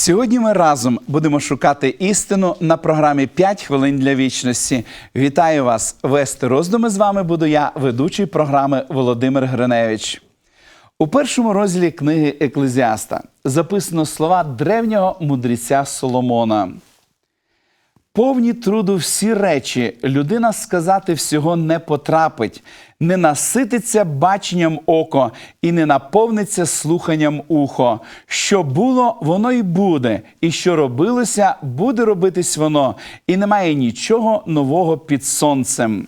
Сьогодні ми разом будемо шукати істину на програмі «5 хвилин для вічності. Вітаю вас! Вести роздуми з вами буду я, ведучий програми Володимир Гриневич. У першому розділі книги Еклезіаста записано слова древнього мудреця Соломона. Повні труду всі речі людина сказати всього не потрапить, не насититься баченням око і не наповниться слуханням ухо. Що було, воно й буде, і що робилося, буде робитись воно, і немає нічого нового під сонцем.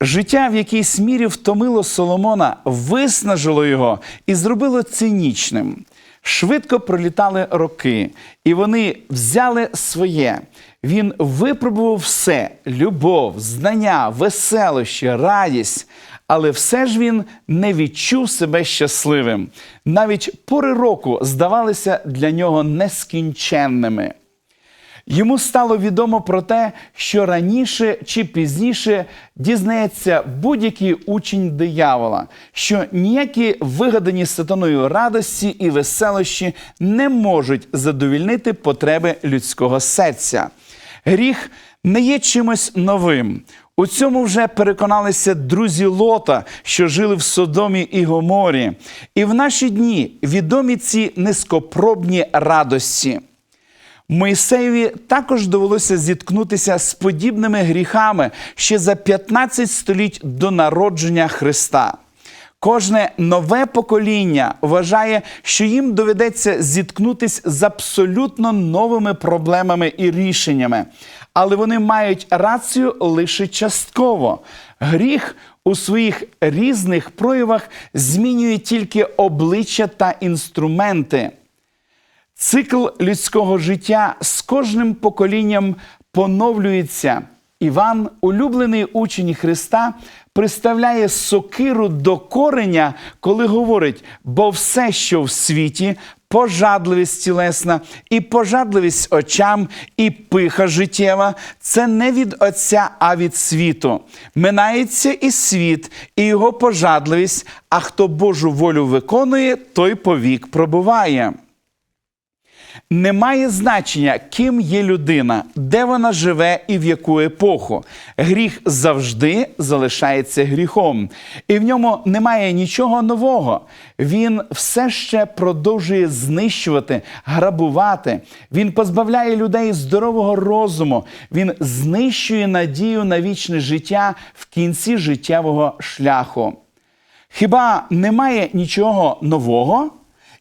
Життя в якійсь мірі втомило Соломона, виснажило його і зробило цинічним. Швидко пролітали роки, і вони взяли своє. Він випробував все: любов, знання, веселощі, радість. Але все ж він не відчув себе щасливим. Навіть пори року здавалися для нього нескінченними. Йому стало відомо про те, що раніше чи пізніше дізнається будь-який учень диявола, що ніякі вигадані сатаною радості і веселощі не можуть задовільнити потреби людського серця. Гріх не є чимось новим. У цьому вже переконалися друзі Лота, що жили в Содомі і Гоморі. І в наші дні відомі ці низькопробні радості. Моїсеєві також довелося зіткнутися з подібними гріхами ще за 15 століть до народження Христа. Кожне нове покоління вважає, що їм доведеться зіткнутися з абсолютно новими проблемами і рішеннями, але вони мають рацію лише частково. Гріх у своїх різних проявах змінює тільки обличчя та інструменти. Цикл людського життя з кожним поколінням поновлюється. Іван, улюблений учень Христа, приставляє сокиру до кореня, коли говорить: бо все, що в світі, пожадливість тілесна, і пожадливість очам, і пиха життєва це не від Отця, а від світу. Минається і світ, і його пожадливість, а хто Божу волю виконує, той повік пробуває. Немає значення, ким є людина, де вона живе і в яку епоху. Гріх завжди залишається гріхом, і в ньому немає нічого нового. Він все ще продовжує знищувати, грабувати. Він позбавляє людей здорового розуму. Він знищує надію на вічне життя в кінці життєвого шляху. Хіба немає нічого нового?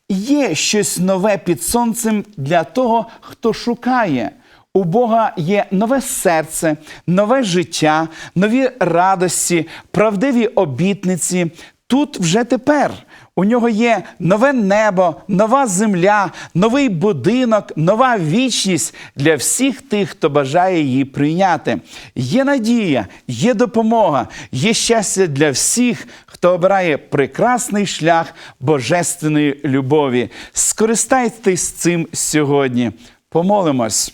Є щось нове під сонцем для того, хто шукає. У Бога є нове серце, нове життя, нові радості, правдиві обітниці. Тут вже тепер. У нього є нове небо, нова земля, новий будинок, нова вічність для всіх тих, хто бажає її прийняти. Є надія, є допомога, є щастя для всіх, хто обирає прекрасний шлях божественної любові. Скористайтесь цим сьогодні. Помолимось.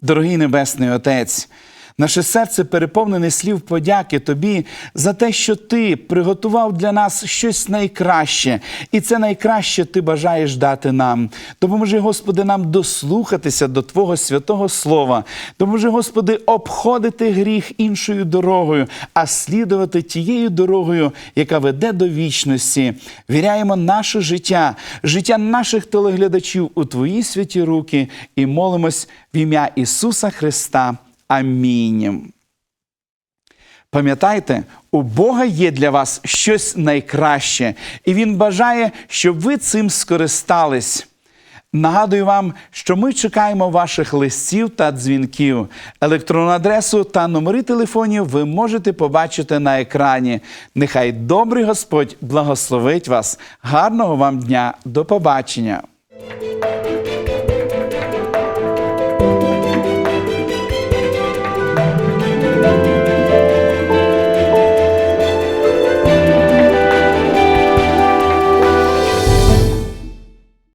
Дорогий Небесний Отець, наше серце переповнене слів подяки Тобі за те, що Ти приготував для нас щось найкраще, і це найкраще Ти бажаєш дати нам. Допоможи, Господи, нам дослухатися до Твого святого Слова. Допоможи, Господи, обходити гріх іншою дорогою, а слідувати тією дорогою, яка веде до вічності. Віряємо наше життя, життя наших телеглядачів у Твої святі руки і молимось в ім'я Ісуса Христа. Амінь. Пам'ятайте, у Бога є для вас щось найкраще, і Він бажає, щоб ви цим скористались. Нагадую вам, що ми чекаємо ваших листів та дзвінків. Електронну адресу та номери телефонів ви можете побачити на екрані. Нехай добрий Господь благословить вас. Гарного вам дня. До побачення!